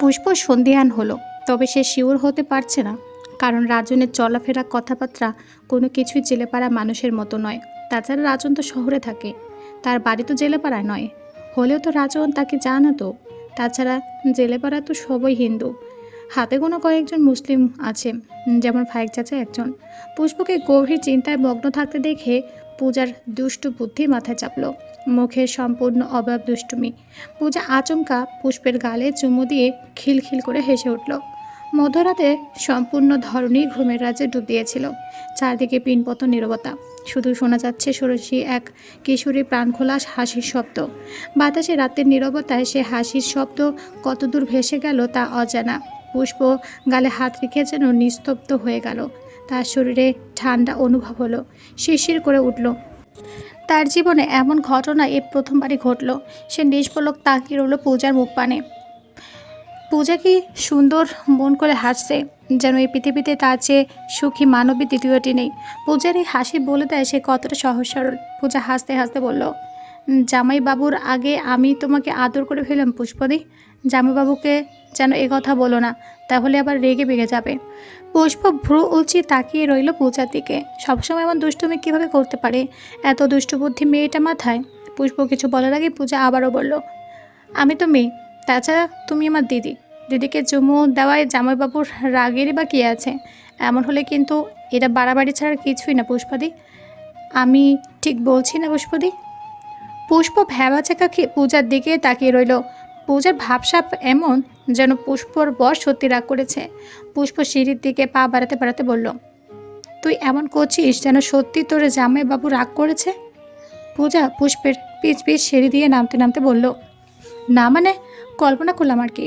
পুষ্প সন্ধিহান হলো, তবে সে শিওর হতে পারছে না, কারণ রাজনের চলাফেরা কথাবার্তা কোনো কিছুই জেলেপাড়া মানুষের মতো নয়। তাছাড়া রাজন তো শহরে থাকে, তার বাড়ি তো জেলেপাড়ায় নয়। হলেও তো রাজন তাকে জানাতো তাছাড়া জেলেপাড়া তো সবই হিন্দু। হাতে কোনো কয়েকজন মুসলিম আছে, যেমন ফাইক চাচা একজন। পুষ্পকে গভীর চিন্তায় মগ্ন থাকতে দেখে পূজার দুষ্টু বুদ্ধি মাথায় চাপলো। মুখের সম্পূর্ণ অভাব দুষ্টুমি। পূজা আচমকা পুষ্পের গালে চুমু দিয়ে খিলখিল করে হেসে উঠল। মধ্যরাতে সম্পূর্ণ ধরনী ঘুমের রাজ্যে ডুব দিয়েছিল। চারদিকে পিনপত নীরবতা। শুধু শোনা যাচ্ছে ষোড়শী এক কিশোরী প্রাণখোলা হাসির শব্দ। বাতাসে রাতের নীরবতায় সে হাসির শব্দ কতদূর ভেসে গেল তা অজানা। পুষ্প গালে হাত রেখে যেন নিস্তব্ধ হয়ে গেল। তার শরীরে ঠান্ডা অনুভব হলো। শিরশির করে উঠল। তার জীবনে এমন ঘটনা এ প্রথমবারই ঘটল। সে নিষ্পলক তাকিয়ে রইল পূজার মুখ পানে। পূজা কি সুন্দর মন করে হাসছে, যেন এই পৃথিবীতে তার চেয়ে সুখী মানবী দ্বিতীয়টি নেই। পূজার এই হাসি বলে দেয় সে কতটা সহজ সরল। পূজা হাসতে হাসতে বলল জামাই বাবুর আগে আমি তোমাকে আদর করে ফেলাম পুষ্পদি। জামাইবাবুকে যেন এ কথা বলো না, তাহলে আবার রেগে বেগে যাবে। পুষ্প ভ্রু উঁচি তাকিয়ে রইল পূজার দিকে। সবসময় এমন দুষ্টুমি কীভাবে করতে পারে? এত দুষ্টু বুদ্ধি মেয়েটা মাথায়? পুষ্প কিছু বলার আগে পূজা আবারও বলল, আমি তো মেয়ে, তাছাড়া তুমি আমার দিদি। দিদিকে চুমু দেওয়ায় জামাইবাবুর রাগেরই বা কী আছে? এমন হলে কিন্তু এটা বাড়াবাড়ি ছাড়া কিছুই না, পুষ্পাদি। আমি ঠিক বলছি না, পুষ্পদি? পুষ্প ভ্যাবা চাকা খেয়ে পূজার দিকে তাকিয়ে রইল পূজার ভাবসাপ এমন যেন পুষ্পর বর সত্যি রাগ করেছে। পুষ্প সিঁড়ির দিকে পা বাড়াতে বাড়াতে বলল, তুই এমন করছিস যেন সত্যি তোর জামাইবাবু রাগ করেছে? পূজা পুষ্পের পিচ পিচ সিঁড়ি দিয়ে নামতে নামতে বলল, না মানে কল্পনা করলাম আর কি।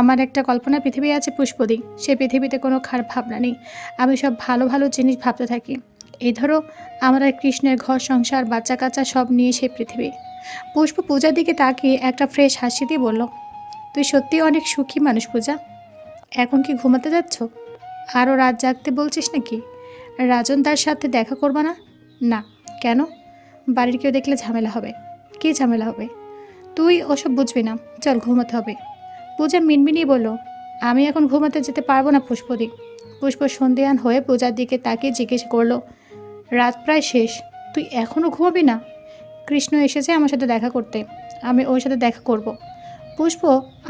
আমার একটা কল্পনা পৃথিবী আছে পুষ্পদি, সে পৃথিবীতে কোনো খারাপ ভাবনা নেই। আমি সব ভালো ভালো জিনিস ভাবতে থাকি। এই ধরো, আমার কৃষ্ণের ঘর, সংসার বাচ্চা কাচ্চা সব নিয়ে সেই পৃথিবী। পুষ্প পূজার দিকে তাকিয়ে একটা ফ্রেশ হাসি দিয়ে বলল, তুই সত্যিই অনেক সুখী মানুষ পূজা। এখন কি ঘুমাতে যাচ্ছ? আরও রাত জাগতে বলছিস নাকি? রাজন তার সাথে দেখা করবা না? না, কেন? বাড়ির কেউ দেখলে ঝামেলা হবে। কী ঝামেলা হবে? তুই ওসব বুঝবি না। চল, ঘুমাতে হবে। পূজা মিনমিনিয়ে বলল, আমি এখন ঘুমাতে যেতে পারব না পুষ্পদিক পুষ্প সন্দেহান হয়ে পূজার দিকে তাকিয়ে জিজ্ঞেস করল, রাত প্রায় শেষ, তুই এখনও ঘুমাবি না? কৃষ্ণ এসেছে আমার সাথে দেখা করতে। আমি ওর সাথে দেখা করব। পুষ্প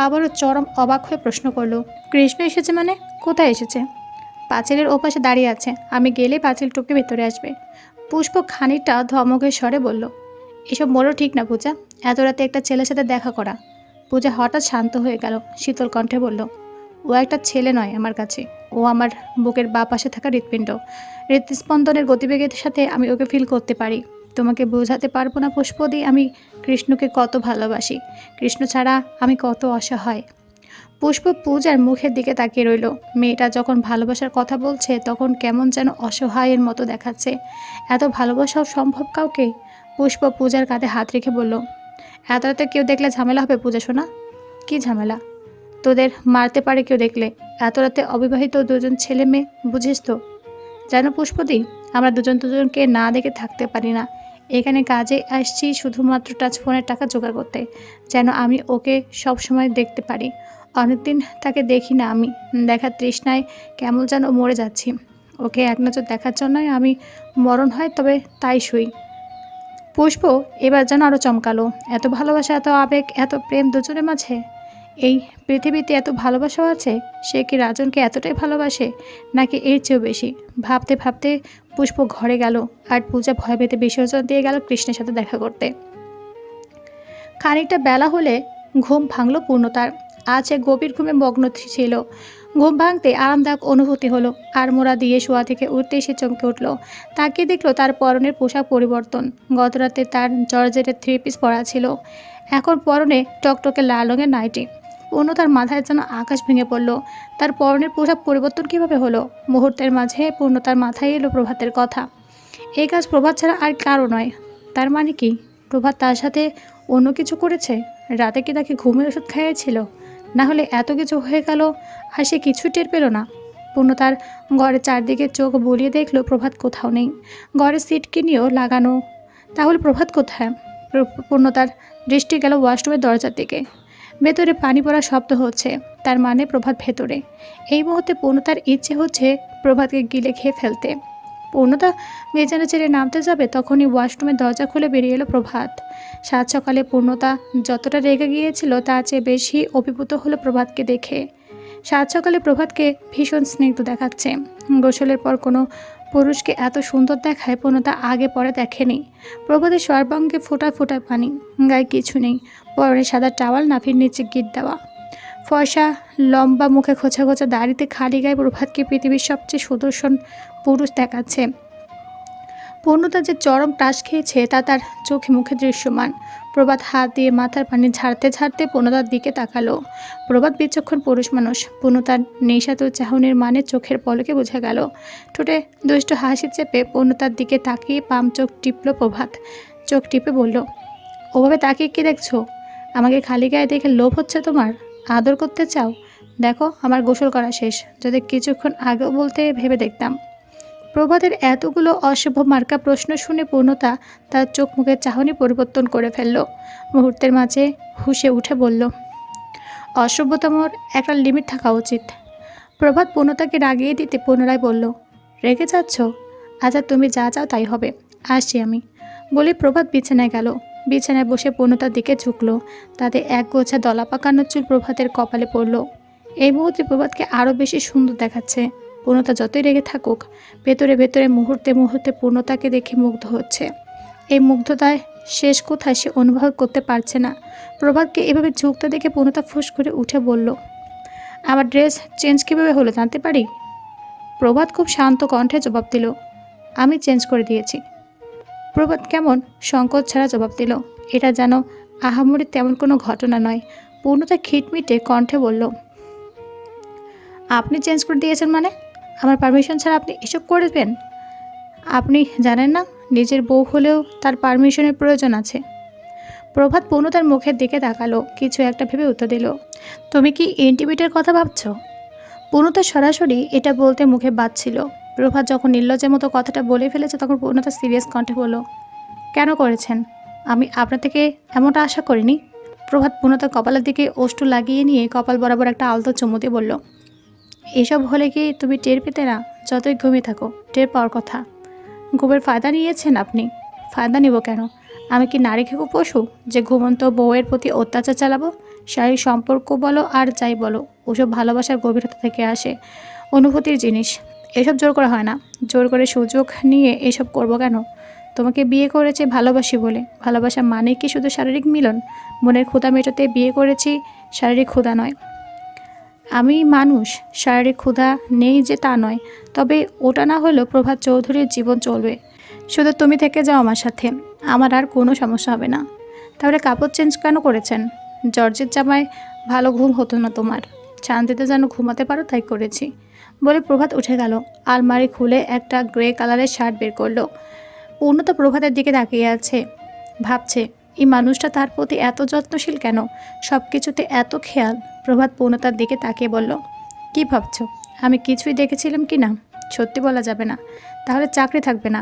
আবারও চরম অবাক হয়ে প্রশ্ন করল, কৃষ্ণ এসেছে মানে? কোথায় এসেছে? পাঁচিলের ওপাশে দাঁড়িয়ে আছে। আমি গেলে পাঁচিল টুকে ভেতরে আসবে। পুষ্প খানিকটা ধমকের স্বরে বলল, এসব মোড়ও ঠিক না পূজা। এত রাতে একটা ছেলের সাথে দেখা করা। পূজা হঠাৎ শান্ত হয়ে গেল, শীতল কণ্ঠে বলল, ও একটা ছেলে নয় আমার কাছে। ও আমার বুকের বা পাশে থাকা হৃৎপিণ্ড। হৃৎস্পন্দনের গতিবেগের সাথে আমি ওকে ফিল করতে পারি। তোমাকে বোঝাতে পারব না পুষ্পদি, আমি কৃষ্ণকে কত ভালোবাসি। কৃষ্ণ ছাড়া আমি কত অসহায়। পুষ্প পূজার মুখের দিকে তাকিয়ে রইল। মেয়েটা যখন ভালোবাসার কথা বলছে, তখন কেমন যেন অসহায়ের মতো দেখাচ্ছে। এত ভালোবাসাও সম্ভব কাউকে? পুষ্প পূজার কাঁধে হাত রেখে বলল, এত রাতে কেউ দেখলে ঝামেলা হবে পূজা শোনা? কী ঝামেলা? তোদের মারতে পারে কেউ দেখলে? এত রাতে অবিবাহিত দুজন ছেলে মেয়ে, বুঝিস তো? যেন পুষ্পদি, আমরা দুজন দুজনকে না দেখে থাকতে পারি না। এখানে কাজে আসছি শুধুমাত্র টাচ ফোনের টাকা জোগাড় করতে, যেন আমি ওকে সব সময় দেখতে পারি। অনেকদিন তাকে দেখি না আমি, দেখার তৃষ্ণায় কেমন যেন মরে যাচ্ছি। ওকে এক নজর দেখার জন্যই আমি মরণ হয়, তবে তাই শুই। পুষ্প এবার যেন আরও চমকালো, এত ভালোবাসা, এত আবেগ, এত প্রেম দুজনের মাঝে? এই পৃথিবীতে এত ভালোবাসাও আছে? সে কি রাজনকে এতটাই ভালোবাসে? নাকি এর চেয়েও বেশি? ভাবতে ভাবতে পুষ্প ঘরে গেল আর পূজা ভয় পেতে বিসর্জন দিয়ে গেল কৃষ্ণের সাথে দেখা করতে। খানিকটা বেলা হলে ঘুম ভাঙল পূর্ণতার। আজ এক গভীর ঘুমে মগ্ন ছিল। ঘুম ভাঙতে আরামদায়ক অনুভূতি হলো আর মোড়া দিয়ে শোয়া থেকে উঠতে সে চমকে উঠল। তাকে দেখল তার পরনের পোশাক পরিবর্তন। গতরাতে তার জর্জেটের থ্রি পিস পরা ছিল। এখন পরনে টকটকে লাল রঙের নাইটি। পূর্ণ তার মাথায় যেন আকাশ ভেঙে পড়ল। তার পরনের পোশাক পরিবর্তন কীভাবে হলো? মুহূর্তের মাঝে পূর্ণ তার মাথায় এলো প্রভাতের কথা। এই কাজ প্রভাত ছাড়া আর কারও নয়। তার মানে কি? প্রভাত তার সাথে অন্য কিছু করেছে? রাতে কি তাকে ঘুমের ওষুধ খাইয়েছিল? না হলে এত কিছু হয়ে গেল আর সে কিছু টের পেল না। পূর্ণ তার ঘরের চারদিকে চোখ বুলিয়ে দেখল প্রভাত কোথাও নেই। ঘরের সিট কিনেও লাগানো। তাহলে প্রভাত কোথায়? পূর্ণ তার দৃষ্টি গেল ওয়াশরুমের দরজার দিকে। ভেতরে পানি পড়ার শব্দ হচ্ছে, তার মানে প্রভাত ভেতরে। এই মুহূর্তে পূর্ণতার ইচ্ছে হচ্ছে প্রভাতকে গিলে খেয়ে ফেলতে। পূর্ণতা বিছানা ছেড়ে নামতে যাবে, তখনই ওয়াশরুমের দরজা খুলে বেরিয়ে এলো প্রভাত। সাত সকালে পূর্ণতা যতটা রেগে গিয়েছিল, তার চেয়ে বেশি অভিভূত হলো প্রভাতকে দেখে। সাত সকালে প্রভাতকে ভীষণ স্নিগ্ধ দেখাচ্ছে। গোসলের পর কোনো পুরুষকে এত সুন্দর দেখায়, পূর্ণতা আগে পরে দেখেনি। প্রভাতের সর্বাঙ্গে ফোটা ফোটা পানি, গায়ে কিছু নেই। পরনে সাদা টাওয়াল নাভির নিচে গিট দেওয়া। ফর্সা লম্বা মুখে খোঁচা খোঁচা দাড়িতে খালি গায়ে প্রভাতকে পৃথিবীর সবচেয়ে সুদর্শন পুরুষ দেখাচ্ছে। পূর্ণতা যে চরম টাস খেয়েছে, তা তার চোখে মুখে দৃশ্যমান। প্রভাত হাত দিয়ে মাথার পানি ঝাড়তে ঝাড়তে পূর্ণতার দিকে তাকালো। প্রভাত বিচক্ষণ পুরুষ মানুষ, পূর্ণতার নেশাত চাহনির মানে চোখের পলকে বোঝা গেল। ঠোঁটে দুষ্ট হাসি চেপে পূর্ণতার দিকে তাকিয়ে পাম চোখ টিপল প্রভাত। চোখ টিপে বলল, ওভাবে তাকিয়ে কি দেখছ? আমাকে খালি গায়ে দেখে লোভ হচ্ছে তোমার? আদর করতে চাও? দেখো, আমার গোসল করা শেষ। যদি কিছুক্ষণ আগেও বলতে ভেবে দেখতাম। প্রভাতের এতগুলো অশুভ মার্কা প্রশ্ন শুনে পূর্ণতা তার চোখ মুখের চাহনি পরিবর্তন করে ফেলল। মুহূর্তের মাঝে হুশে উঠে বলল অসভ্যতমর একটা লিমিট থাকা উচিত। প্রভাত পূর্ণতাকে রাগিয়ে দিতে পুনরায় বলল, রেগে যাচ্ছ? আচ্ছা তুমি যা চাও তাই হবে। আসছি আমি। বলে প্রভাত বিছানায় গেল। বিছানায় বসে পূর্ণতার দিকে ঝুঁকল। তাতে এক গোছা দলা পাকানো চুল প্রভাতের কপালে পড়ল। এই মুহূর্তে প্রভাতকে আরও বেশি সুন্দর দেখাচ্ছে। পূর্ণতা যতই রেগে থাকুক, ভেতরে ভেতরে মুহূর্তে মুহূর্তে পূর্ণতাকে দেখে মুগ্ধ হচ্ছে। এই মুগ্ধতায় শেষ কোথায় সে অনুভব করতে পারছে না। প্রভাতকে এভাবে ঝুঁকতে দেখে পূর্ণতা ফুস করে উঠে বলল, আমার ড্রেস চেঞ্জ কীভাবে হলো জানতে পারি? প্রভাত খুব শান্ত কণ্ঠে জবাব দিল, আমি চেঞ্জ করে দিয়েছি। প্রভাত কেমন? সংকোচ ছাড়া জবাব দিল। এটা যেন আহামরি তেমন কোনো ঘটনা নয়। পূর্ণতা খিটমিটে কণ্ঠে বলল, আপনি চেঞ্জ করে দিয়েছেন মানে? আমার পারমিশন ছাড়া আপনি এসব করবেন? আপনি জানেন না, নিজের বউ হলেও তার পারমিশনের প্রয়োজন আছে। প্রভাত পূর্ণতার মুখের দিকে তাকালো, কিছু একটা ভেবে উত্তর দিল, তুমি কি ইন্টিমেটের কথা ভাবছ? পূর্ণতা সরাসরি এটা বলতে মুখে বাজছিল প্রভাত যখন নির্লজ্জের মতো কথাটা বলে ফেলেছে, তখন পূর্ণতা সিরিয়াস কণ্ঠে বলল, কেন করেছেন? আমি আপনার থেকে এমনটা আশা করিনি? প্রভাত পূর্ণতার কপালের দিকে ওষ্ঠ লাগিয়ে নিয়ে কপাল বরাবর একটা আলতো চুমু দিয়ে বলল, এসব হলে কি তুমি টের পেতে না? যতই ঘুমিয়ে থাকো, টের পাওয়ার কথা। ঘুমের ফায়দা নিয়েছেন আপনি। ফায়দা নিব কেন? আমি কি নারী খেকো পশু যে ঘুমন্ত বউয়ের প্রতি অত্যাচার চালাবো? শারীরিক সম্পর্ক বলো আর যাই বলো, ওসব ভালোবাসার গভীরতা থেকে আসে। অনুভূতির জিনিস। এসব জোর করা হয় না। জোর করে সুযোগ নিয়ে এসব করব কেন? তোমাকে বিয়ে করেছে ভালোবাসি বলে। ভালোবাসা মানে কি শুধু শারীরিক মিলন? মনের ক্ষুধা মেটাতে বিয়ে করেছি শারীরিক ক্ষুধা নয়। আমি মানুষ, শারীরিক ক্ষুধা নেই যে তা নয়। তবে ওটা না হলেও প্রভাত চৌধুরীর জীবন চলবে। শুধু তুমি থেকে যাও আমার সাথে। আমার আর কোনো সমস্যা হবে না। তাহলে কাপড় চেঞ্জ কেন করেছেন? জর্জের জামায় ভালো ঘুম হতো না তোমার। শান্তিতে যেন ঘুমাতে পারো তাই করেছি। বলে প্রভাত উঠে গেল। আলমারি খুলে একটা গ্রে কালারের শার্ট বের করল। পূর্ণতা প্রভাতের দিকে তাকিয়ে আছে। ভাবছে, এই মানুষটা তার প্রতি এত যত্নশীল কেন? সব কিছুতে এত খেয়াল। প্রভাত পূর্ণতার দিকে তাকিয়ে বলল, কি ভাবছ? আমি কিছুই দেখেছিলাম কি না? সত্যি বলা যাবে না। তাহলে চাকরি থাকবে না।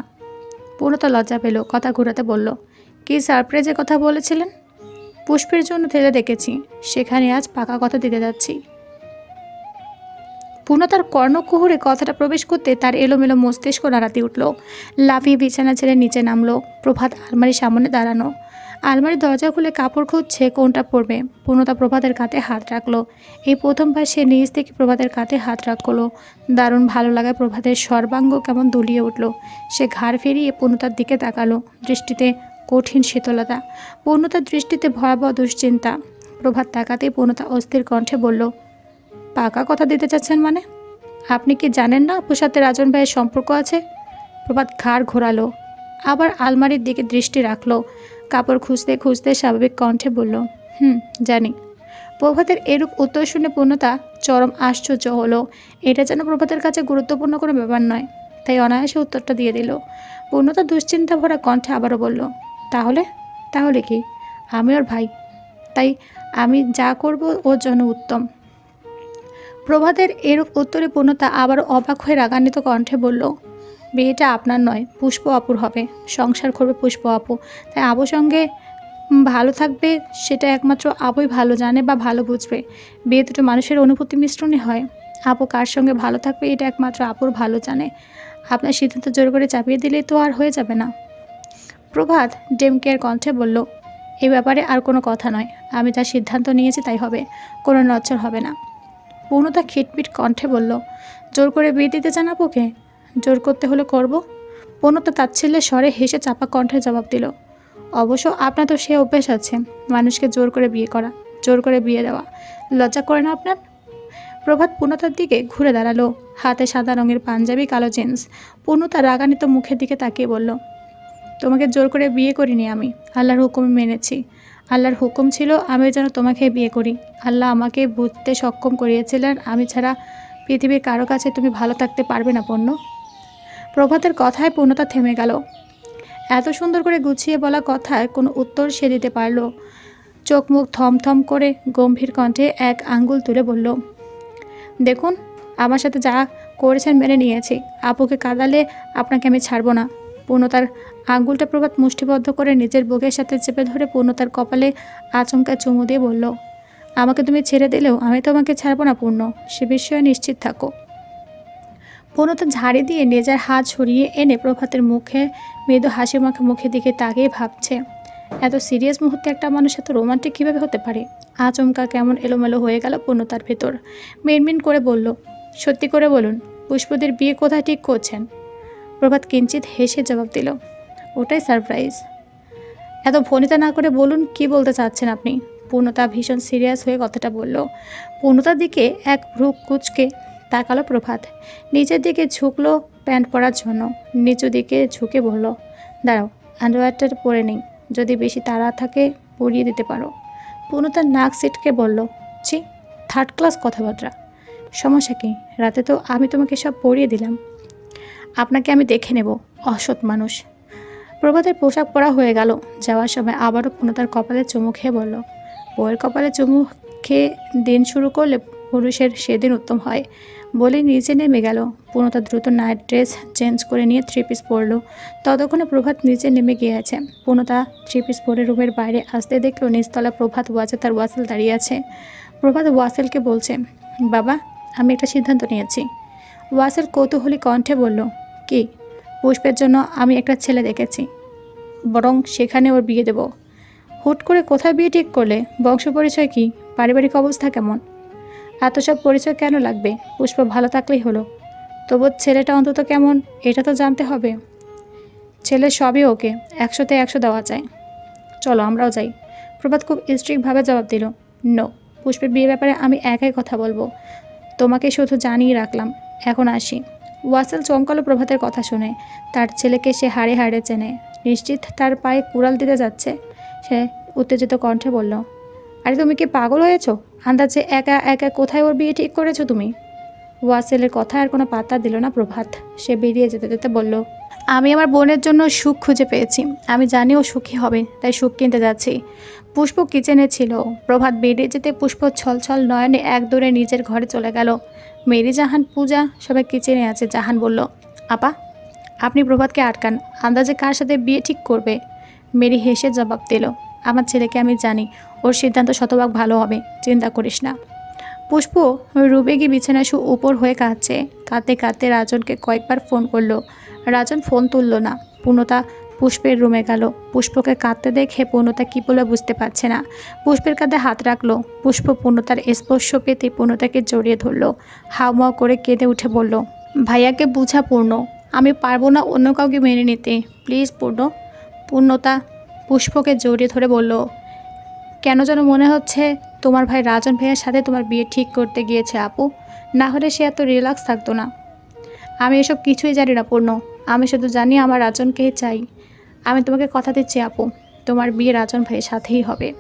পূর্ণতা লজ্জা পেল, কথা ঘুরাতে বলল, কি সারপ্রাইজের কথা বলেছিলেন? পুষ্পের জন্য ঠেলে দেখেছি। সেখানে আজ পাকা কথা দিতে যাচ্ছি। পূর্ণতার কর্ণকুহুরে কথাটা প্রবেশ করতে তার এলোমেলো মস্তিষ্ক নাড়াতে উঠল। লাফিয়ে বিছানা ছেড়ে নিচে নামলো। প্রভাত আলমারির সামনে দাঁড়ানো। আলমারির দরজা খুলে কাপড় খুঁজছে কোনটা পরবে। পূর্ণতা প্রভাতের কাঁধে হাত রাখল। এই প্রথমবার সে নিজ থেকে প্রভাতের কাঁধে হাত রাখল। দারুণ ভালো লাগায় প্রভাতের সর্বাঙ্গ কেমন দুলিয়ে উঠল। সে ঘাড় ফিরিয়ে পূর্ণতার দিকে তাকালো। দৃষ্টিতে কঠিন শীতলতা। পূর্ণতার দৃষ্টিতে ভয়াবহ দুশ্চিন্তা। প্রভাত তাকাতেই পূর্ণতা অস্থির কণ্ঠে বলল পাকা কথা দিতে চাচ্ছেন মানে? আপনি কি জানেন না আপুর সাথে রাজন ভাইয়ের সম্পর্ক আছে? প্রভাত ঘাড় ঘোরালো, আবার আলমারির দিকে দৃষ্টি রাখল, কাপড় খুঁজতে খুঁজতে স্বাভাবিক কণ্ঠে বলল, হুম, জানি। প্রভাতের এরূপ উত্তর শুনে পূর্ণতা চরম আশ্চর্য হলো। এটা যেন প্রভাতের কাছে গুরুত্বপূর্ণ কোনো ব্যাপার নয়। তাই অনায়াসে উত্তরটা দিয়ে দিল। পূর্ণতা দুশ্চিন্তা ভরা কণ্ঠে আবারও বলল, তাহলে? তাহলে কি? আমি ওর ভাই। তাই আমি যা করব ওর জন্য উত্তম। প্রভাতের এরূপ উত্তরে পূর্ণতা আবারও অবাক হয়ে রাগান্বিত কণ্ঠে বলল, বিয়েটা আপনার নয়, পুষ্প অপুর হবে। সংসার করবে পুষ্প আপু। তাই আবু সঙ্গে ভালো থাকবে সেটা একমাত্র আপুই ভালো জানে বা ভালো বুঝবে। বিয়ে দুটো মানুষের অনুভূতি মিশ্রণই হয়। আপু কার সঙ্গে ভালো থাকবে এটা একমাত্র আপুর ভালো জানে। আপনার সিদ্ধান্ত জোর করে চাপিয়ে দিলে তো আর হয়ে যাবে না। প্রভাত ডেমকেয়ার কণ্ঠে বলল, এ ব্যাপারে আর কোনো কথা নয়। আমি যা সিদ্ধান্ত নিয়েছি তাই হবে। কোনো নচ্চর হবে না। পূর্ণতা খিটমিট কণ্ঠে বলল, জোর করে বিয়ে দিতে আপুকে জোর করতে হলে করব? পূর্ণতা তাচ্ছিল্যের স্বরে হেসে চাপা কণ্ঠে জবাব দিল, অবশ্য আপনার তো সে অভ্যেস আছে, মানুষকে জোর করে বিয়ে করা, জোর করে বিয়ে দেওয়া। লজ্জা করে না আপনার? প্রভাত পূর্ণতার দিকে ঘুরে দাঁড়াল, হাতে সাদা রঙের পাঞ্জাবি, কালো জিন্স। পূর্ণতা রাগান্বিত মুখের দিকে তাকিয়ে বলল, তোমাকে জোর করে বিয়ে করিনি আমি, আল্লাহর হুকুম মেনেছি। আল্লাহর হুকুম ছিল আমি যেন তোমাকে বিয়ে করি। আল্লাহ আমাকে বুঝতে সক্ষম করিয়েছিলেন, আমি ছাড়া পৃথিবীর কারও কাছে তুমি ভালো থাকতে পারবে না পূর্ণ প্রভাতের কথায় পূর্ণতা থেমে গেল। এত সুন্দর করে গুছিয়ে বলা কথায় কোনো উত্তর সে দিতে পারল। চোখ মুখ থমথম করে গম্ভীর কণ্ঠে এক আঙ্গুল তুলে বলল, দেখুন, আমার সাথে যা করেছেন মেনে নিয়েছি। আপুকে কাঁদালে আপনাকে আমি ছাড়বো না। পূর্ণতার আঙ্গুলটা প্রভাত মুষ্টিবদ্ধ করে নিজের বুকের সাথে চেপে ধরে পূর্ণতার কপালে আচমকা চুমু দিয়ে বলল, আমাকে তুমি ছেড়ে দিলেও আমি তোমাকে ছাড়বো না, পূর্ণ। সে বিষয়ে নিশ্চিত থাকো। পূর্ণতা ঝাড়ি দিয়ে নিজের হাত ছড়িয়ে এনে প্রভাতের মুখে মৃদু হাসি মাখা মুখের দিকে তাকিয়ে ভাবছে, এত সিরিয়াস মুহূর্তে একটা মানুষ এত রোমান্টিক কীভাবে হতে পারে? আচমকা কেমন এলোমেলো হয়ে গেল পূর্ণতার ভেতর। মিনমিন করে বলল, সত্যি করে বলুন, পুষ্পদের বিয়ে কোথায় ঠিক করছেন? প্রভাত কিঞ্চিত হেসে জবাব দিল ওটাই সারপ্রাইজ। এত ভনিতা না করে বলুন কি বলতে চাচ্ছেন আপনি? পূর্ণতা ভীষণ সিরিয়াস হয়ে কথাটা বলল। পূর্ণতার দিকে এক ভ্রু কুচকে তাকালো প্রভাত। নিচের দিকে ঝুঁকলো প্যান্ট পরার জন্য। নিচু দিকে ঝুঁকে বলল, দাঁড়াও আন্ডারওয়্যারটা পরে নেই। যদি বেশি তাড়া থাকে, পরিয়ে দিতে পারো। পূর্ণতার নাক সিটকে বলল, ছি থার্ড ক্লাস কথাবার্তা। সমস্যা কি? রাতে তো আমি তোমাকে সব পরিয়ে দিলাম। আপনাকে আমি দেখে নেব, অসৎ মানুষ। প্রভাতের পোশাক পরা হয়ে গেল। যাওয়ার সময় আবারও পূর্ণতার কপালে চুমু খেয়ে বলল, বউয়ের কপালে চুমু খেয়ে দিন শুরু করলে পুরুষের সেদিন উত্তম হয়। বলে নিচে নেমে গেল। পূর্ণতা দ্রুত নাইট ড্রেস চেঞ্জ করে নিয়ে থ্রি পিস পরলো। ততক্ষণে প্রভাত নিচে নেমে গিয়েছে। পূর্ণতা থ্রি পিস পরে রুমের বাইরে আসতে দেখল নিচতলা প্রভাত ওয়াচে তার ওয়াসেল দাঁড়িয়ে আছে। প্রভাত ওয়াসেলকে বলছে, বাবা, আমি একটা সিদ্ধান্ত নিয়েছি। ওয়াসেল কৌতূহলী কণ্ঠে বলল, কি? পুষ্পের জন্য আমি একটা ছেলে দেখেছি। বরং সেখানে ওর বিয়ে দেব। হুট করে কোথায় বিয়ে ঠিক করলে? বংশ পরিচয় কী? পারিবারিক অবস্থা কেমন? এত সব পরিচয় কেন লাগবে? পুষ্প ভালো থাকলেই হলো। তবু ছেলেটা অন্তত কেমন? এটা তো জানতে হবে। ছেলে সবই ওকে, একশোতে একশো দেওয়া যায়। চলো আমরাও যাই। প্রভাত খুব স্ট্রিক্টভাবে জবাব দিল নো পুষ্পের বিয়ে ব্যাপারে আমি একাই কথা বলব। তোমাকে শুধু জানিয়ে রাখলাম। এখন আসি। ওয়াসেল চমকালো প্রভাতের কথা শুনে। তার ছেলেকে সে হাড়ে হাড়ে চেনে। নিশ্চিত তার পায়ে কুড়াল দিতে যাচ্ছে। সে উত্তেজিত কণ্ঠে বলল, আরে তুমি কি পাগল হয়েছো? আন্দাজে একা একা কোথায় ওর বিয়ে ঠিক করেছ তুমি? ওয়াসেলের কথা আর কোনো পাত্তা দিল না প্রভাত। সে বেরিয়ে যেতে যেতে বলল, আমি আমার বোনের জন্য সুখ খুঁজে পেয়েছি। আমি জানি ও সুখী হবে, তাই সুখ কিনতে যাচ্ছি। পুষ্প কিচেনে ছিল। প্রভাত বেরিয়ে যেতে পুষ্প ছলছল নয়নে এক দূরে নিজের ঘরে চলে গেল। মেরি জাহান পূজা সবাই কিচেনে আছে। জাহান বলল, আপা, আপনি প্রভাতকে আটকান। আন্দাজে কার সাথে বিয়ে ঠিক করবে? মেরি হেসে জবাব দিল, আমার ছেলেকে আমি জানি। ওর সিদ্ধান্ত শতভাগ ভালো হবে, চিন্তা করিস না। পুষ্প রুবে গিয়ে বিছানায় শু উপর হয়ে কাঁদছে। কাঁদতে কাঁদতে রাজনকে কয়েকবার ফোন করল। রাজন ফোন তুললো না। পূর্ণতা পুষ্পের রুমে গেল। পুষ্পকে কাঁদতে দেখে পূর্ণতা কী বলে বুঝতে পারছে না। পুষ্পের কাঁধে হাত রাখল। পুষ্প পূর্ণতার স্পর্শ পেতে পূর্ণতাকে জড়িয়ে ধরলো। হাওমাও করে কেঁদে উঠে বলল, ভাইয়াকে বুঝা পূর্ণ, আমি পারব না অন্য কাউকে মেনে নিতে। প্লিজ পূর্ণ। পূর্ণতা পুষ্পকে জড়িয়ে ধরে বলল, কেন যেন মনে হচ্ছে তোমার ভাই রাজন ভাইয়ের সাথে তোমার বিয়ে ঠিক করতে গিয়েছে আপু। না হলে সে এত রিল্যাক্স থাকতো না। আমি এসব কিছুই জানি না পূর্ণ। আমি শুধু জানি আমার রাজনকেই চাই। আমি তোমাকে কথা দিচ্ছি, আপু। তোমার বিয়ে রাজন ভাইয়ের সাথেই হবে।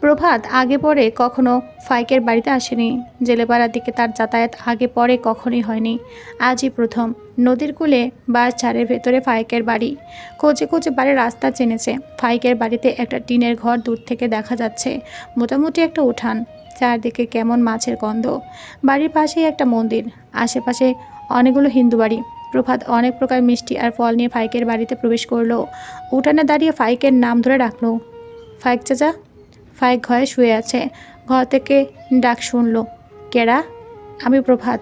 প্রভাত, আগে পরে কখনো ফাইকের বাড়িতে আসেনি। জেলেপাড়ার দিকে তার যাতায়াত আগে পরে কখনোই হয়নি। আজই প্রথম। নদীর কূলে বা চারের ভেতরে ফাইকের বাড়ি। কোচে কোচে বাড়ির রাস্তা চেনেছে। ফাইকের বাড়িতে একটা টিনের ঘর দূর থেকে দেখা যাচ্ছে। মোটামুটি একটা উঠান। চারদিকে কেমন মাছের গন্ধ। বাড়ির পাশেই একটা মন্দির। আশেপাশে অনেকগুলো হিন্দু বাড়ি। প্রভাত অনেক প্রকার মিষ্টি আর ফল নিয়ে ফাইকের বাড়িতে প্রবেশ করল। উঠানে দাঁড়িয়ে ফাইকের নাম ধরে রাখল ফাইক চাচা, ফাইক ঘরে শুয়ে আছে। ঘর থেকে ডাক শুনলো, কেরা? আমি প্রভাত।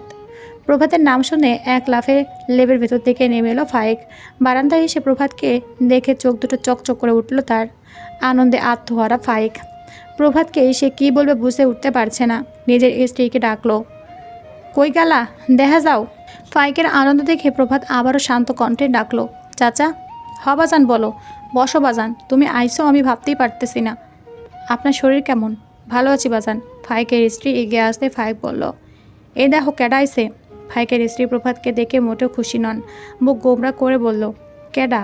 প্রভাতের নাম শুনে এক লাফে লেবের ভেতর থেকে নেমে এলো ফাইক। বারান্দায় এসে প্রভাতকে দেখে চোখ দুটো চকচক করে উঠল তার আনন্দে আত্মহারা ফাইক। প্রভাতকে সে কী বলবে বুঝে উঠতে পারছে না। নিজের স্ত্রীকে ডাকলো, কই গেলা? দেখা যাও। ফাইকের আনন্দ দেখে প্রভাত আবারও শান্ত কণ্ঠে ডাকলো, চাচা হ বাজান বলো, বসো বাজান, তুমি আইসো আমি ভাবতেই পারতেছি না। আপনার শরীর কেমন? ভালো আছি বাজান। ফাইকের স্ত্রী এগিয়ে আসতে ফাইক বলল, এ দেখো আইসে ফাইকের স্ত্রী প্রভাতকে দেখে মোটেও খুশি নন, মুখ গোমরা করে বলল ক্যাডা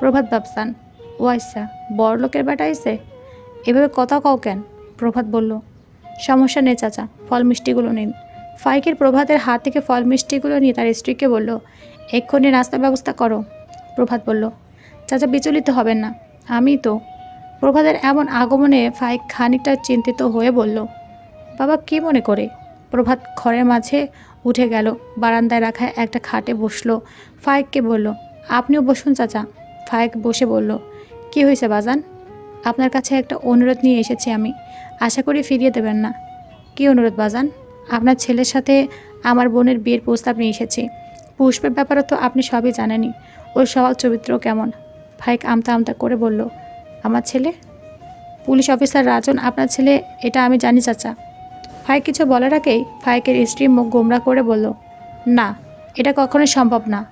প্রভাত বাবসান ও আইসা, বড় লোকের বেটা আইসে এভাবে কথা কও কেন? প্রভাত বলল, সমস্যা নেই চাচা, ফল মিষ্টিগুলো নিন। ফাইকের প্রভাতের হাত থেকে ফল মিষ্টিগুলো নিয়ে তার স্ত্রীকে বলল, এক্ষুনি নাস্তার ব্যবস্থা করো। প্রভাত বলল, চাচা, বিচলিত হবেন না। আমি তো। প্রভাতের এমন আগমনে ফাইক খানিকটা চিন্তিত হয়ে বলল, বাবা, কি মনে করে? প্রভাত ঘরের মাঝে উঠে গেল, বারান্দায় রাখা একটা খাটে বসল। ফাইককে বলল, আপনিও বসুন চাচা। ফাইক বসে বলল, কি হয়েছে বাজান? আপনার কাছে একটা অনুরোধ নিয়ে এসেছি আমি। আশা করি ফিরিয়ে দেবেন না। কি অনুরোধ বাজান? আপনার ছেলের সাথে আমার বোনের বিয়ের প্রস্তাব নিয়ে এসেছি। পুষ্পের ব্যাপারে তো আপনি সবই জানেনই। ওর স্বভাব চরিত্র কেমন? ফাইক আমতা আমতা করে বলল, আমার ছেলে? পুলিশ অফিসার রাজন, আপনার ছেলে, এটা আমি জানি, চাচা। ফাইক কিছু বলার আগেই ফাইকের স্ত্রী মুখ গোমরা করে বলল, না, এটা কখনোই সম্ভব না।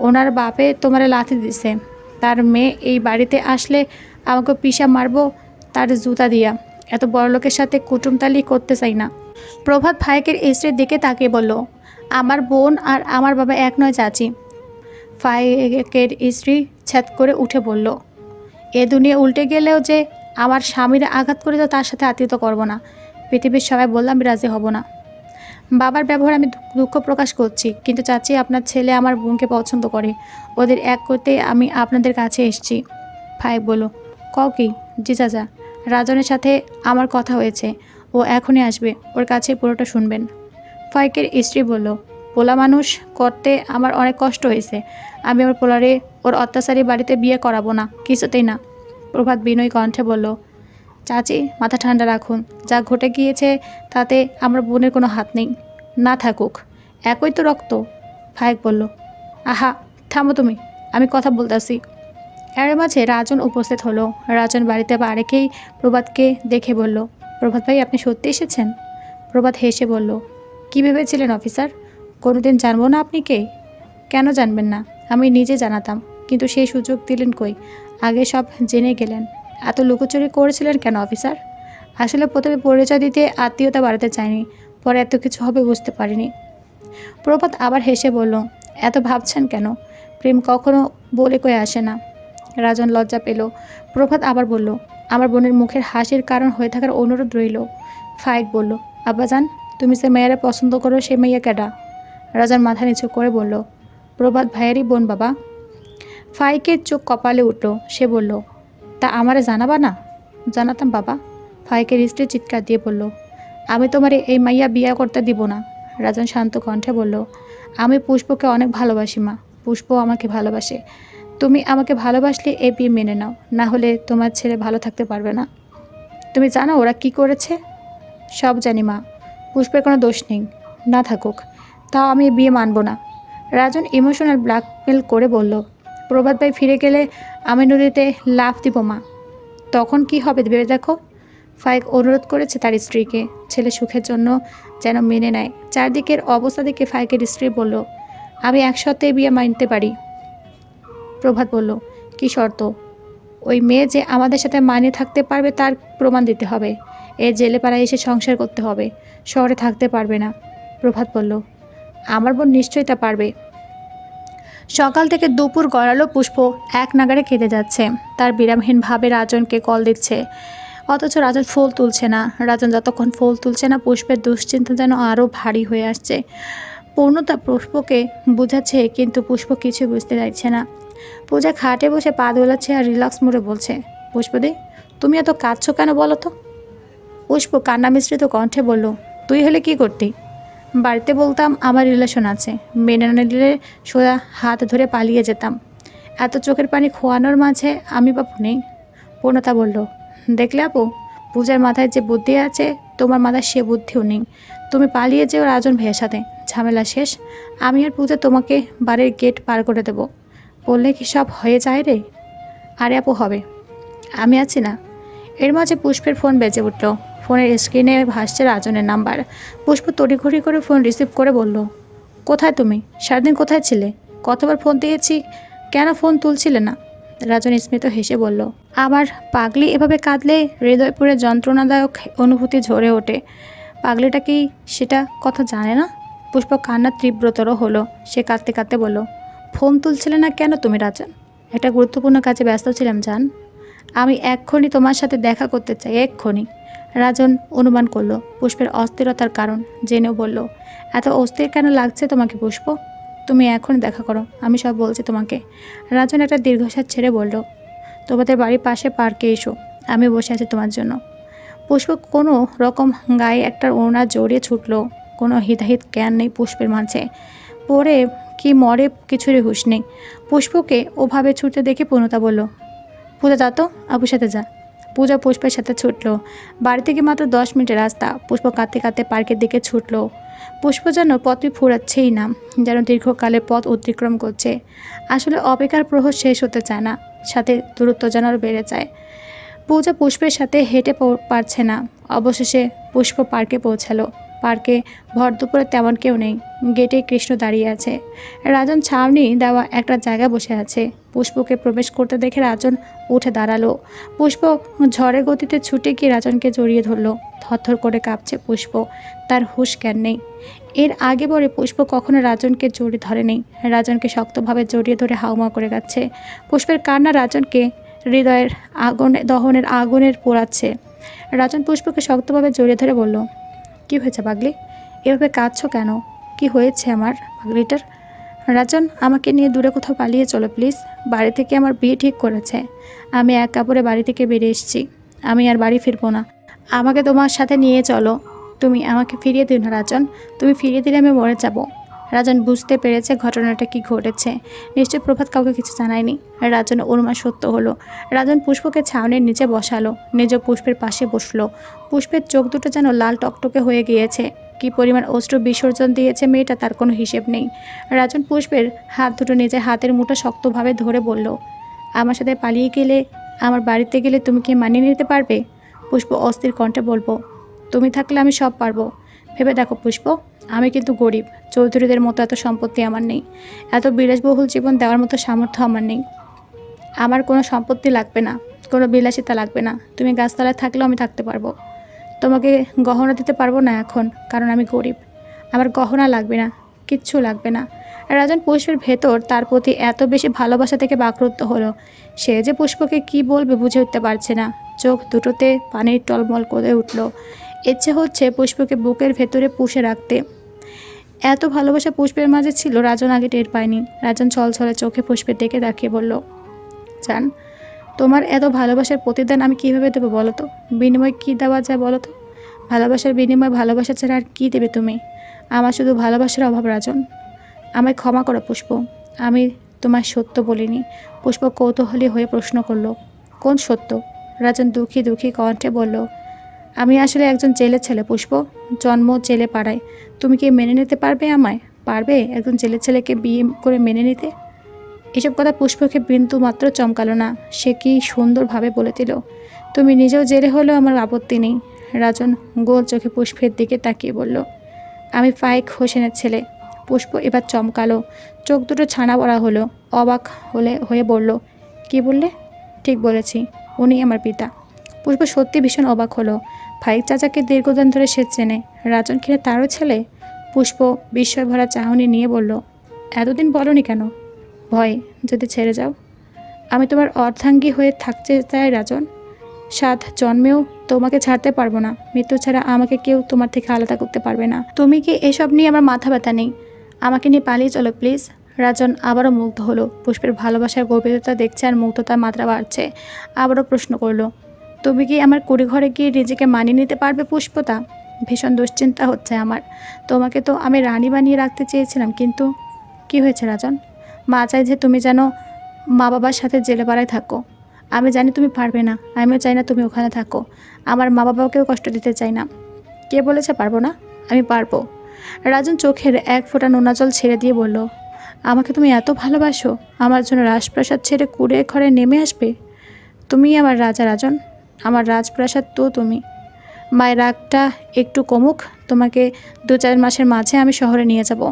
ওনার বাপে তোমারে লাথি দিছে। তার মেয়ে এই বাড়িতে আসলে আমাকে পিসা মারবো, তার জুতা দিয়া। এত বড় লোকের সাথে কুটুমতালি করতে চাই না। প্রভাত ফাইকের স্ত্রীর দিকে তাকিয়ে বলল, আমার বোন আর আমার বাবা এক নয় চাচি। ফাইকের স্ত্রী ছ্যাদ করে উঠে বলল, এ দুনিয়া উল্টে গেলেও যে আমার স্বামীরা আঘাত করে তো তার সাথে আত্মীয়তা করব না। পৃথিবীর সবাই বললাম, রাজি হব না। বাবার ব্যবহার আমি দুঃখ প্রকাশ করছি, কিন্তু চাচি আপনার ছেলে আমার বোনকে পছন্দ করে। ওদের এক করতে আমি আপনাদের কাছে এসেছি। ফাইক বলল, কও কি জি চাচা রাজনের সাথে আমার কথা হয়েছে। ও এখনই আসবে, ওর কাছে পুরোটা শুনবেন। ফাইকের স্ত্রী বলল, পোলা মানুষ, করতে আমার অনেক কষ্ট হয়েছে। আমি আমার পোলারে, ওর অত্যাচারী বাড়িতে বিয়ে করাবো না, কিছুতেই না। প্রভাত বিনয় কণ্ঠে বলল, চাচি, মাথা ঠান্ডা রাখুন। যা ঘটে গিয়েছে, তাতে আমার বোনের কোনো হাত নেই। না থাকুক, একই তো রক্ত। ফায়েক বলল, আহা, থামো তুমি, আমি কথা বলতেছি। এর মাঝে রাজন উপস্থিত হলো। রাজন বাড়িতে পা রেখেই প্রভাতকে দেখে বলল প্রভাত ভাই, আপনি সত্যি এসেছেন? প্রভাত হেসে বলল, কী ভেবেছিলেন, অফিসার? কোনোদিন জানব না আপনি কে? কেন জানবেন না? আমি নিজে জানাতাম, কিন্তু সেই সুযোগ দিলেন কই? আগে সব জেনে গেলেন। এত লুকোচুরি করেছিলেন কেন, অফিসার? আসলে প্রথমে পরিচয় দিতে আত্মীয়তা বাড়াতে চাইনি, পরে এত কিছু হবে বুঝতে পারিনি। প্রভাত আবার হেসে বলল, এত ভাবছেন কেন? প্রেম কখনো বলে কয়ে আসে না। রাজন লজ্জা পেল। প্রভাত আবার বলল আমার বোনের মুখের হাসির কারণ হয়ে থাকার অনুরোধ রইল। ফাইক বলল আব্বাজান তুমি যে মেয়েরা পছন্দ করো সে মেয়ে কেডা? রাজার মাথা নিচু করে বলল, প্রভাত ভাইয়েরই বোন, বাবা। ফাইকের চোখ কপালে উঠল। সে বলল, তা আমারে জানাবা না? জানাতাম, বাবা। ফাইকের স্ত্রী চিৎকার দিয়ে বলল, আমি তোমার এই মাইয়া বিয়া করতে দিব না। রাজন শান্ত কণ্ঠে বলল, আমি পুষ্পকে অনেক ভালোবাসি, মা। পুষ্প আমাকে ভালোবাসে। তুমি আমাকে ভালোবাসলে এ বিয়ে মেনে নাও, না হলে তোমার ছেলে ভালো থাকতে পারবে না। তুমি জানো ওরা কি করেছে? সব জানি মা, পুষ্পের কোনো দোষ নেই, না থাকুক। তাও আমি বিয়ে মানব না। রাজন ইমোশনাল ব্ল্যাকমেল করে বলল, প্রভাত ভাই ফিরে গেলে আমি নদীতে লাফ দিব মা। তখন কি হবে ভেবে দেখো? ফাইক অনুরোধ করেছে তার স্ত্রীকে, ছেলে সুখের জন্য যেন মেনে নেয়। চারদিকের অবস্থা দেখে ফাইকের স্ত্রী বলল, আমি একসাথে বিয়ে মানতে পারি। প্রভাত বলল, কি শর্ত? ওই মেয়ে যে আমাদের সাথে মানিয়ে থাকতে পারবে তার প্রমাণ দিতে হবে। এ জেলে পাড়ায় এসে সংসার করতে হবে। শহরে থাকতে পারবে না। প্রভাত বলল, আমার বোন নিশ্চয়ই তা পারবে। সকাল থেকে দুপুর গড়ালো পুষ্প, এক নাগারে কেঁদে যাচ্ছে। তার বিরামহীনভাবে রাজনকে কল দিচ্ছে। অথচ রাজন ফুল তুলছে না। রাজন যতক্ষণ ফুল তুলছে না, পুষ্পের দুশ্চিন্তা যেন আরও ভারী হয়ে আসছে। পূর্ণতা পুষ্পকে বুঝাচ্ছে, কিন্তু পুষ্প কিছু বুঝতে চাইছে না। পূজা খাটে বসে পা দোলাচ্ছে আর রিল্যাক্স মোড়ে বলছে, পুষ্পদি, তুমি এত কাঁদছো কেন বলো তো? পুষ্প কান্না মিশ্রিত কণ্ঠে বলল, তুই হলে কি করতি? বাড়িতে বলতাম আমার রিলেশন আছে, মেনে না নিলে সোজা হাত ধরে পালিয়ে যেতাম। এত চোখের পানি খোয়ানোর মাঝে আমি বাপু নেই। পূর্ণতা বলল, দেখলে আপু, পূজার মাথায় যে বুদ্ধি আছে, তোমার মাথায় সে বুদ্ধিও নেই। তুমি পালিয়ে যেও রাজন ভাইয়ের সাথে, ঝামেলা শেষ। আমি আর পূজা তোমাকে বাড়ির গেট পার করে দেব। বললে কি সব হয়ে যায় রে? আরে আপু, হবে। আমি আছি না। এর মাঝে পুষ্পের ফোন বেজে উঠল। ফোনের স্ক্রিনে ভাসছে রাজনের নাম্বার। পুষ্প তড়িঘড়ি করে ফোন রিসিভ করে বলল, কোথায় তুমি? সারাদিন কোথায় ছিলে? কতবার ফোন দিয়েছি? কেন ফোন তুলছিলে না? রাজন স্মিত হেসে বলল আবার পাগলি এভাবে কাঁদলে হৃদয় পুরে যন্ত্রণাদায়ক অনুভূতি ঝরে ওঠে। পাগলিটা কি সেটা কথা জানে না? পুষ্প কান্না তীব্রতর হলো। সে কাঁদতে কাঁদতে বলল ফোন তুলছিলে না কেন তুমি, রাজন? একটা গুরুত্বপূর্ণ কাজে ব্যস্ত ছিলাম, জান। আমি এক্ষুনি তোমার সাথে দেখা করতে চাই, এক্ষুনি। রাজন অনুমান করল, পুষ্পের অস্থিরতার কারণ জেনেও বলল, এত অস্থির কেন লাগছে তোমাকে, পুষ্প? তুমি এখন দেখা করো, আমি সব বলছি তোমাকে। রাজন একটা দীর্ঘশ্বাস ছেড়ে বলল, তোমাদের বাড়ির পাশে পার্কে এসো, আমি বসে আছি তোমার জন্য। পুষ্প কোনো রকম গায়ে একটা ওড়না জড়িয়ে ছুটলো, কোনো হিতাহিত জ্ঞান নেই পুষ্পের মাঝে। পরে কি মরে কিছুরই হুঁশ নেই। পুষ্পকে ওভাবে ছুটতে দেখে পূর্ণতা বলল, পূজা, যা তো আপুর সাথে যা। পূজা পুষ্পের সাথে ছুটলো। বাড়ি থেকে মাত্র দশ মিনিটের রাস্তা। পুষ্প কাঁদতে কাঁদতে পার্কের দিকে ছুটলো। পুষ্প যেন পথে ফুরাচ্ছেই না, যেন দীর্ঘকালে পথ অতিক্রম করছে। আসলে অপেক্ষার প্রহর শেষ হতে চায় না, সাথে দূরত্ব যেন বেড়ে যায়। পূজা পুষ্পের সাথে হেঁটে পারছে না। অবশেষে পুষ্প পার্কে পৌঁছালো। পার্কে ভর দুপুরে তেমন কেউ নেই। গেটে কৃষ্ণ দাঁড়িয়ে আছে। রাজন ছাউনি দেওয়া একটা জায়গায় বসে আছে। পুষ্পকে প্রবেশ করতে দেখে রাজন উঠে দাঁড়াল। পুষ্প ঝড়ে গতিতে ছুটে গিয়ে রাজনকে জড়িয়ে ধরলো। থরথর করে কাঁপছে পুষ্প। তার হুশ জ্ঞান নেই। এর আগে পরে পুষ্প কখনো রাজনকে জড়িয়ে ধরেনি। রাজনকে শক্তভাবে জড়িয়ে ধরে হাউমা করে যাচ্ছে পুষ্পের কান্না রাজনকে হৃদয়ের আগুনে, দহনের আগুনের পোড়াচ্ছে। রাজন পুষ্পকে শক্তভাবে জড়িয়ে ধরে বলল কি হয়েছে পাগলি? এভাবে কাঁদছো কেন? কি হয়েছে আমার পাগলিটার? রাজন, আমাকে নিয়ে দূরে কোথাও পালিয়ে চলো, প্লিজ। বাড়ি থেকে আমার বিয়ে ঠিক করেছে। আমি এক কাপড়ে বাড়ি থেকে বেরিয়ে এসেছি। আমি আর বাড়ি ফিরবো না। আমাকে তোমার সাথে নিয়ে চলো। তুমি আমাকে ফিরিয়ে দিও না, রাজন। তুমি ফিরিয়ে দিলে আমি মরে যাব। রাজন বুঝতে পেরেছে ঘটনাটা কি ঘটেছে। নিশ্চয় প্রভাত কাউকে কিছু জানায়নি। রাজন অনুমান সত্য হলো। রাজন পুষ্পকে ছাউনির নিচে বসালো। নিজ পুষ্পের পাশে বসল। পুষ্পের চোখ দুটো যেন লাল টকটকে হয়ে গিয়েছে। কি পরিমাণ অস্ত্র বিসর্জন দিয়েছে মেয়েটা তার কোনো হিসেব নেই। রাজন পুষ্পের হাত দুটো নিজে হাতের মুঠো শক্তভাবে ধরে বলল, আমার সাথে পালিয়ে গেলে, আমার বাড়িতে গেলে তুমি কি মানিয়ে নিতে পারবে? পুষ্প অস্থির কণ্ঠে বলব তুমি থাকলে আমি সব পারব। ভেবে দেখো পুষ্প আমি কিন্তু গরিব। চৌধুরীদের মতো এত সম্পত্তি আমার নেই। এত বিলাসবহুল জীবন দেওয়ার মতো সামর্থ্য আমার নেই। আমার কোনো সম্পত্তি লাগবে না, কোনো বিলাসিতা লাগবে না। তুমি গাছতলায় থাকলেও আমি থাকতে পারব। তোমাকে গহনা দিতে পারব না এখন, কারণ আমি গরিব। আমার গহনা লাগবে না, কিচ্ছু লাগবে না। রাজন পুষ্পের ভেতর তার প্রতি এত বেশি ভালোবাসা থেকে বাকরুদ্ধ হলো। সে যে পুষ্পকে কি বলবে বুঝে উঠতে পারছে না। চোখ দুটোতে পানির টলমল করে উঠল। ইচ্ছে হচ্ছে পুষ্পকে বুকের ভেতরে পুষে রাখতে। এত ভালোবাসা পুষ্পের মাঝে ছিল, রাজন আগে টের পায়নি। রাজন ছলছলে চোখে পুষ্পের ডেকে তাকিয়ে বলল, জান, তোমার এত ভালোবাসার প্রতিদান আমি কীভাবে দেবো বলো তো? বিনিময় কী দেওয়া যায় বলো তো? ভালোবাসার বিনিময় ভালোবাসা ছাড়া আর কী দেবে তুমি? আমার শুধু ভালোবাসার অভাব, রাজন। আমায় ক্ষমা করো পুষ্প। আমি তোমার সত্য বলিনি। পুষ্প কৌতূহলী হয়ে প্রশ্ন করল, কোন সত্য? রাজন দুঃখী দুঃখী কণ্ঠে বলল আমি আসলে একজন জেলের ছেলে পুষ্প, জন্ম জেলে পাড়ায়। তুমি কি মেনে নিতে পারবে আমায়? পারবে একজন জেলের ছেলেকে বিয়ে করে মেনে নিতে? এসব কথা পুষ্পকে বিন্দু মাত্র চমকালো না। সে কি সুন্দরভাবে বলে দিল, তুমি নিজেও জেলে হলেও আমার আপত্তি নেই। রাজন গোল চোখে পুষ্পের দিকে তাকিয়ে বলল, আমি ফাইক হোসেনের ছেলে। পুষ্প এবার চমকালো, চোখ দুটো ছানা পড়া হলো, অবাক হলে হয়ে বলল, কি বললে? ঠিক বলেছি উনি আমার পিতা। পুষ্প সত্যি ভীষণ অবাক হলো। ফাইক চাচাকে দীর্ঘদিন ধরে সে চেনে। রাজন কিনে তারও ছেলে? পুষ্প বিস্ময় ভরা চাহনি নিয়ে বলল, এতদিন বলনি কেন? ভয়, যদি ছেড়ে যাও। আমি তোমার অর্ধাঙ্গী হয়ে থাকতে চাই, রাজন। সাত জন্মেও তোমাকে ছাড়তে পারব না। মৃত্যু ছাড়া আমাকে কেউ তোমার থেকে আলাদা করতে পারবে না। তুমি কি এসব নিয়ে আমার মাথা ব্যথা নেই? আমাকে নিয়ে পালিয়ে চলো, প্লিজ। রাজন আবারও মুগ্ধ হলো। পুষ্পের ভালোবাসার গভীরতা দেখছে আর মুগ্ধতার মাত্রা বাড়ছে। আবারও প্রশ্ন করল তুমি কি আমার কুড়ি ঘরে গিয়ে নিজেকে মানিয়ে নিতে পারবে পুষ্পতা? ভীষণ দুশ্চিন্তা হচ্ছে আমার। তোমাকে তো আমি রানী বানিয়ে রাখতে চেয়েছিলাম, কিন্তু কি হয়েছে রাজন? মা চাই যে তুমি যেন মা বাবার সাথে জেলে পাড়ায় থাকো। আমি জানি তুমি পারবে না, আমিও চাই না তুমি ওখানে থাকো। আমার মা বাবাকেও কষ্ট দিতে চাই না। কে বলেছে পারব না? আমি পারব। রাজন চোখের এক ফোঁটা নোনা জল ছেড়ে দিয়ে বলল, আমাকে তুমি এত ভালোবাসো? আমার জন্য রাজপ্রাসাদ ছেড়ে কুড়ে ঘরে নেমে আসবে? তুমি আমার রাজা, রাজন। আমার রাজপ্রাসাদ তো তুমি। মায়ের রাগটা একটু কমুক, তোমাকে দু চার মাসের মাঝে আমি শহরে নিয়ে যাব।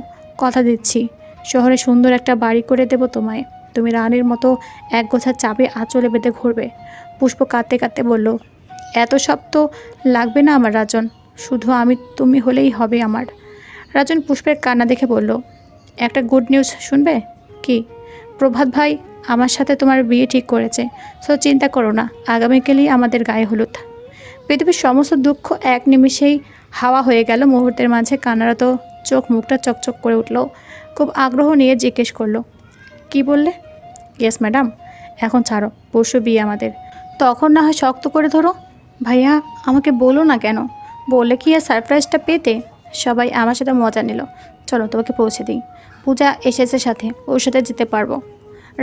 কথা দিচ্ছি, শহরে সুন্দর একটা বাড়ি করে দেব তোমায়। তুমি রানীর মতো এক গোছা চাপে আঁচলে বেঁধে ঘুরবে। পুষ্প কাঁদতে কাঁদতে বলল, এত সব তো লাগবে না আমার রাজন, শুধু আমি তুমি হলেই হবে আমার। রাজন পুষ্পের কান্না দেখে বলল, একটা গুড নিউজ শুনবে? কি? প্রভাত ভাই, আমার সাথে তোমার বিয়ে ঠিক করেছে সো চিন্তা করো না, আগামীকালই আমাদের গায়ে হলুদ। পৃথিবীর সমস্ত দুঃখ এক নিমিষেই হাওয়া হয়ে গেল, মুহূর্তের মাঝে কান্নারত চোখ মুখটা চকচক করে উঠল, খুব আগ্রহ নিয়ে জিজ্ঞেস করল, কি বললে? ইয়েস ম্যাডাম এখন ছাড়ো, পরশু বিয়ে আমাদের। তখন না হয় শক্ত করে ধরো, ভাইয়া, আমাকে বলো না কেন, বললে কি আর সারপ্রাইজটা পেতে? সবাই আমার সাথে মজা নিল। চলো তোমাকে পৌঁছে দিই। পূজা এসেছে সাথে, ওর সাথে যেতে পারব।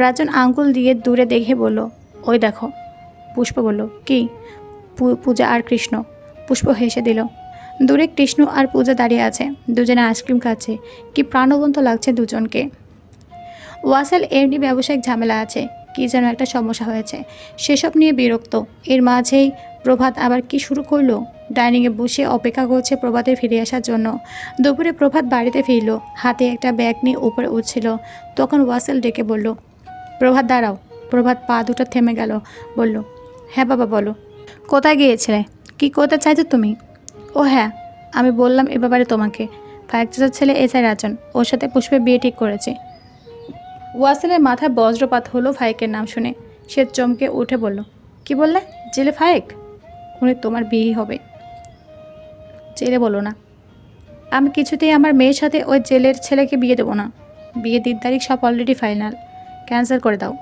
রাজন আঙ্গুল দিয়ে দূরে দেখে বলল, ওই দেখো। পুষ্প বলল, কি? পূজা আর কৃষ্ণ। পুষ্প হেসে দিল, দূরে কৃষ্ণ আর পূজা দাঁড়িয়ে আছে। দুজনে আইসক্রিম খাচ্ছে। কি প্রাণবন্ত লাগছে দুজনকে। ওয়াসেল এমনি ব্যবসায়িক ঝামেলা আছে। কি যেন একটা সমস্যা হয়েছে। সেসব নিয়ে বিরক্ত। এর মাঝেই প্রভাত আবার কি শুরু করল? ডাইনিংয়ে বসে অপেক্ষা করছে প্রভাতের ফিরে আসার জন্য। দুপুরে প্রভাত বাড়িতে ফিরল। হাতে একটা ব্যাগ নিয়ে উপরে উঠছিল। তখন ওয়াসেল ডেকে বলল, প্রভাত, দাঁড়াও। প্রভাত পা দুটো থেমে গেল। বলল হ্যাঁ বাবা, বলো। কোথায় গিয়েছিলে? কি করতে চাইছো তুমি? ও হ্যাঁ আমি বললাম এ ব্যাপারে তোমাকে। ফায়ার চাচার ছেলে এসআই রাজন, ওর সাথে পুষ্পে বিয়ে ঠিক করেছে। ওয়াসেলের মাথায় বজ্রপাত হলো ফায়েকের নাম শুনে। সে চমকে উঠে বলল, কি বললে? জেলে ফায়েক? উনি তোমার বিয়ে হবে। জেলে বলো না। আমি কিছুতেই আমার মেয়ের সাথে ওই জেলের ছেলেকে বিয়ে দেবো না। বিয়ে দিন তারিখ সব অলরেডি ফাইনাল ক্যান্সেল করে দাও।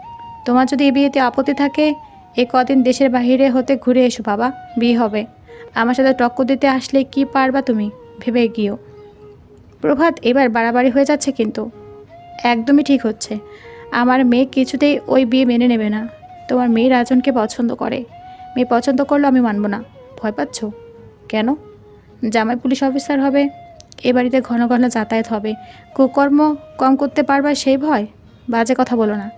তোমার যদি এই বিয়েতে আপত্তি থাকে এ কদিন দেশের বাইরে হতে ঘুরে এসো বাবা, বিয়ে হবে। আমার সাথে টক্কর দিতে আসলে কি পারবা তুমি, ভেবে গিয়েও। প্রভাত, এবার বাড়াবাড়ি হয়ে যাচ্ছে কিন্তু। একদমই ঠিক হচ্ছে। আমার মেয়ে কিছুতেই ওই বিয়ে মেনে নেবে না। তোমার মেয়ে রাজনকে পছন্দ করে। মেয়ে পছন্দ করল আমি মানব না। ভয় পাচ্ছ? কেন? জামাই পুলিশ অফিসার হবে। এ বাড়িতে ঘন ঘন যাতায়াত হবে। কুকর্ম কম করতে পারবা সেই ভয়? বাজে কথা বলো না।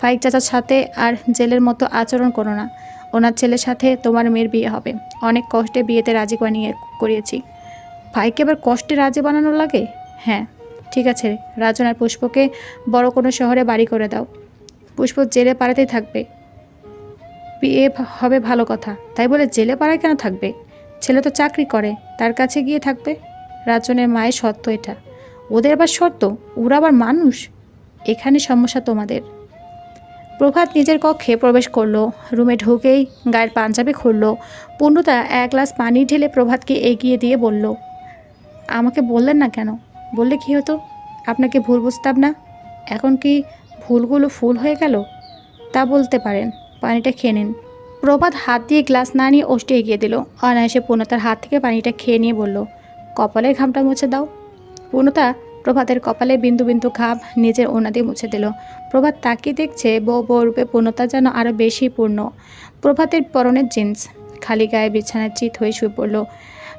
ফাইক চাচার সাথে আর জেলের মতো আচরণ করো না। ওনার ছেলের সাথে তোমার মেয়ের বিয়ে হবে। অনেক কষ্টে বিয়েতে রাজি বানিয়ে করিয়েছি। ভাইকে এবার কষ্টে রাজি বানানো লাগে? হ্যাঁ ঠিক আছে। রাজন আর পুষ্পকে বড় কোনো শহরে বাড়ি করে দাও। পুষ্প জেলে পাড়াতেই থাকবে। বিয়ে হবে ভালো কথা। তাই বলে জেলে পাড়ায় কেন থাকবে? ছেলে তো চাকরি করে, তার কাছে গিয়ে থাকবে। রাজনের মায়ের শর্ত এটা। ওদের আবার শর্ত, ওরা আবার মানুষ? এখানে সমস্যা তোমাদের। প্রভাত নিজের কক্ষে প্রবেশ করল। রুমে ঢুকেই গায়ের পাঞ্জাবি খুললো। পূর্ণতা এক গ্লাস পানি ঢেলে প্রভাতকে এগিয়ে দিয়ে বলল, আমাকে বললেন না কেন? বললে কি হতো? আপনাকে ভুল বুঝতাম না? এখন কি ভুলগুলো ফুল হয়ে গেল? তা বলতে পারেন। পানিটা খেয়ে নিন। প্রভাত হাত দিয়ে গ্লাস না নিয়ে ওষ্ঠে এগিয়ে দিল। অনায়াসে পূর্ণতার হাত থেকে পানিটা খেয়ে নিয়ে বলল, কপালের ঘামটা মুছে দাও। পূর্ণতা প্রভাতের কপালে বিন্দু বিন্দু ঘাম নিজের ওনা দিয়ে মুছে দিল। প্রভাত তাকিয়ে দেখছে বউ বউ রূপে পূর্ণতা যেন আরও বেশি পূর্ণ। প্রভাতের পরনের জিন্স, খালি গায়ে বিছানায় চিত হয়ে শুয়ে পড়ল।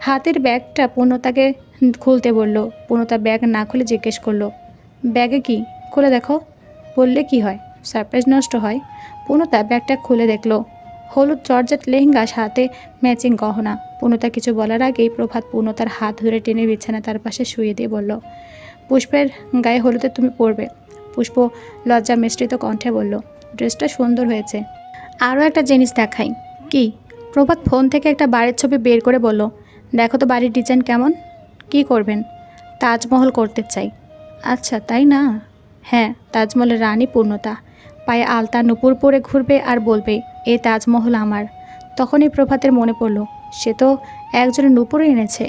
হাতের ব্যাগটা পূর্ণতাকে খুলতে বলল। পূর্ণতা ব্যাগ না খুলে জিজ্ঞেস করল, ব্যাগে কি? খুলে দেখো। বললে কি হয়? সারপ্রাইজ নষ্ট হয়? পূর্ণতা ব্যাগটা খুলে দেখল। হলুদ জর্জেট লেহেঙ্গা সাথে ম্যাচিং গহনা। পূর্ণতা কিছু বলার আগেই প্রভাত পূর্ণতার হাত ধরে টেনে বিছানা তার পাশে শুয়ে দিয়ে বলল, পুষ্পের গায়ে হলুদে তুমি পরবে। পুষ্প লজ্জা মিশ্রিত কণ্ঠে বলল, ড্রেসটা সুন্দর হয়েছে। আরও একটা জিনিস দেখাই। কি? প্রভাত ফোন থেকে একটা বাড়ির ছবি বের করে বলল, দেখো তো বাড়ির ডিজাইন কেমন? কি করবেন? তাজমহল করতে চাই। আচ্ছা তাই না? হ্যাঁ তাজমহলের রানী পূর্ণতা। পায়ে আলতা নুপুর পরে ঘুরবে আর বলবে, এ তাজমহল আমার। তখনই প্রভাতের মনে পড়ল, সে তো একজনের নুপুরে এনেছে।